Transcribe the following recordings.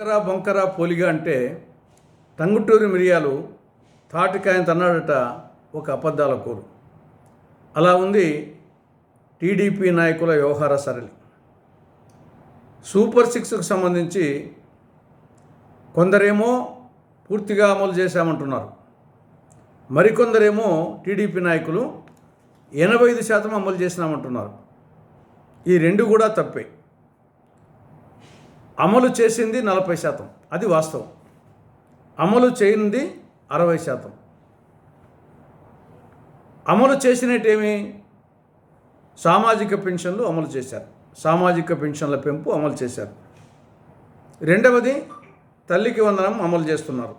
బొంకరా బొంకరా పోలిగా అంటే టంగుటూరి మిరియాలు తాటికాయన తన్నాడట ఒక అబద్ధాల కోరు. అలా ఉంది టీడీపీ నాయకుల వ్యవహార సరళి. సూపర్ సిక్స్కు సంబంధించి కొందరేమో పూర్తిగా అమలు చేశామంటున్నారు. మరికొందరేమో టీడీపీ నాయకులు ఎనభై ఐదు శాతం అమలు చేసినామంటున్నారు. ఈ రెండు కూడా తప్పే. అమలు చేసింది నలభై శాతం. అది వాస్తవం. అమలు చేయనిది అరవై శాతం. అమలు చేసినట్టేమి సామాజిక పెన్షన్లు అమలు చేశారు. సామాజిక పెన్షన్ల పెంపు అమలు చేశారు. రెండవది తల్లికి వందనం అమలు చేస్తున్నారు.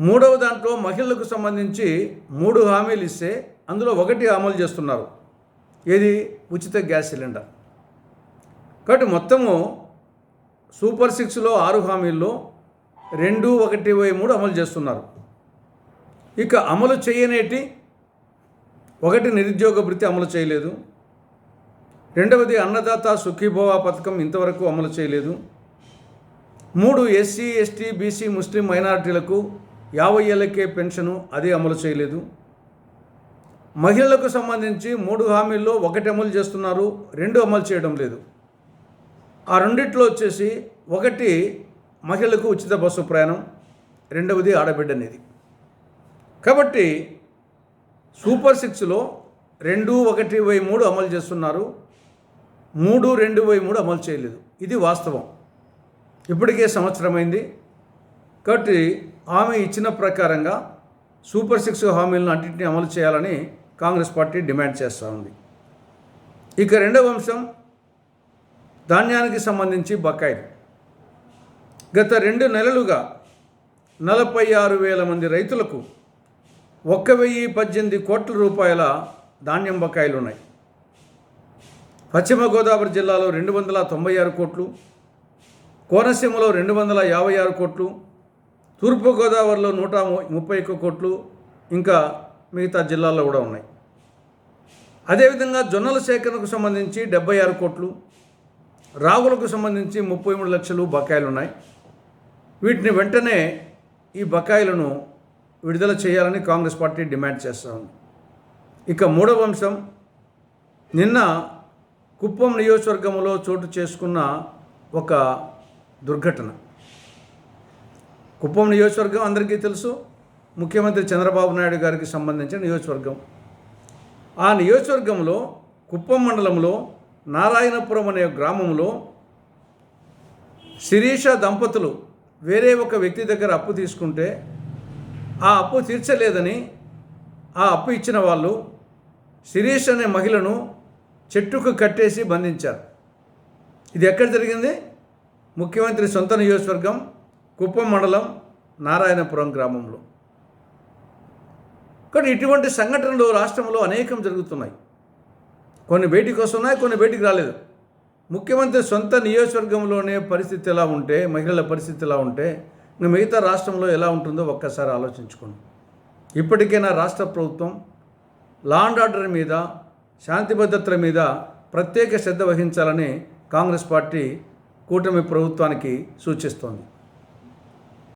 మూడవ దాంట్లో మహిళలకు సంబంధించి మూడు హామీలు ఇస్తే అందులో ఒకటి అమలు చేస్తున్నారు. ఏది? ఉచిత గ్యాస్ సిలిండర్. కాబట్టి మొత్తము సూపర్ సిక్స్లో ఆరు హామీల్లో రెండు ఒకటి ఇరవై మూడు అమలు చేస్తున్నారు. ఇక అమలు చేయనేటి ఒకటి నిరుద్యోగ భృతి అమలు చేయలేదు. రెండవది అన్నదాత సుఖీభవ పథకం ఇంతవరకు అమలు చేయలేదు. మూడు ఎస్సీ ఎస్టీ బీసీ ముస్లిం మైనారిటీలకు యాభై ఏళ్ళకే పెన్షను అది అమలు చేయలేదు. మహిళలకు సంబంధించి మూడు హామీల్లో ఒకటి అమలు చేస్తున్నారు రెండు అమలు చేయడం లేదు. ఆ రెండిట్లో వచ్చేసి ఒకటి మహిళలకు ఉచిత బస్సు ప్రయాణం రెండవది ఆడబిడ్డ అనేది కాబట్టి సూపర్ సిక్స్లో రెండు ఒకటి వై మూడు అమలు చేస్తున్నారు. మూడు రెండు వై మూడు అమలు చేయలేదు. ఇది వాస్తవం. ఇప్పటికే సంవత్సరమైంది. కాబట్టి ఆమె ఇచ్చిన ప్రకారంగా సూపర్ సిక్స్ హామీలను అన్నింటినీ అమలు చేయాలని కాంగ్రెస్ పార్టీ డిమాండ్ చేస్తూ ఉంది. ఇక రెండవ అంశం ధాన్యానికి సంబంధించి బకాయిలు. గత రెండు నెలలుగా నలభై ఆరు వేల మంది రైతులకు ఒక్క వెయ్యి పద్దెనిమిది కోట్ల రూపాయల ధాన్యం బకాయిలు ఉన్నాయి. పశ్చిమ గోదావరి జిల్లాలో రెండు వందల తొంభై ఆరు కోట్లు కోనసీమలో రెండు వందల యాభై ఆరు కోట్లు తూర్పుగోదావరిలో నూట ముప్పై ఒక్క కోట్లు ఇంకా మిగతా జిల్లాల్లో కూడా ఉన్నాయి. అదేవిధంగా జొన్నల సేకరణకు సంబంధించి డెబ్బై ఆరు కోట్లు రాగులకు సంబంధించి ముప్పై మూడు లక్షలు బకాయిలు ఉన్నాయి. వీటిని వెంటనే ఈ బకాయిలను విడుదల చేయాలని కాంగ్రెస్ పార్టీ డిమాండ్ చేస్తూ ఉంది. ఇక మూడవ అంశం నిన్న కుప్పం నియోజకవర్గంలో చోటు చేసుకున్న ఒక దుర్ఘటన. కుప్పం నియోజకవర్గం అందరికీ తెలుసు ముఖ్యమంత్రి చంద్రబాబు నాయుడు గారికి సంబంధించిన నియోజకవర్గం. ఆ నియోజకవర్గంలో కుప్పం మండలంలో నారాయణపురం అనే గ్రామంలో శిరీష దంపతులు వేరే ఒక వ్యక్తి దగ్గర అప్పు తీసుకుంటే ఆ అప్పు తీర్చలేదని ఆ అప్పు ఇచ్చిన వాళ్ళు శిరీష్ అనే మహిళను చెట్టుకు కట్టేసి బంధించారు. ఇది ఎక్కడ జరిగింది? ముఖ్యమంత్రి సొంత నియోజకవర్గం కుప్పం మండలం నారాయణపురం గ్రామంలో. కానీ ఇటువంటి సంఘటనలు రాష్ట్రంలో అనేకం జరుగుతున్నాయి. కొన్ని బయటికి వస్తున్నాయి కొన్ని బయటికి రాలేదు. ముఖ్యమంత్రి సొంత నియోజకవర్గంలోనే పరిస్థితి ఎలా ఉంటే మహిళల పరిస్థితి ఎలా ఉంటే ఇంకా మిగతా రాష్ట్రంలో ఎలా ఉంటుందో ఒక్కసారి ఆలోచించుకోండి. ఇప్పటికైనా రాష్ట్ర ప్రభుత్వం లా అండ్ ఆర్డర్ మీద శాంతి భద్రతల మీద ప్రత్యేక శ్రద్ధ వహించాలని కాంగ్రెస్ పార్టీ కూటమి ప్రభుత్వానికి సూచిస్తోంది.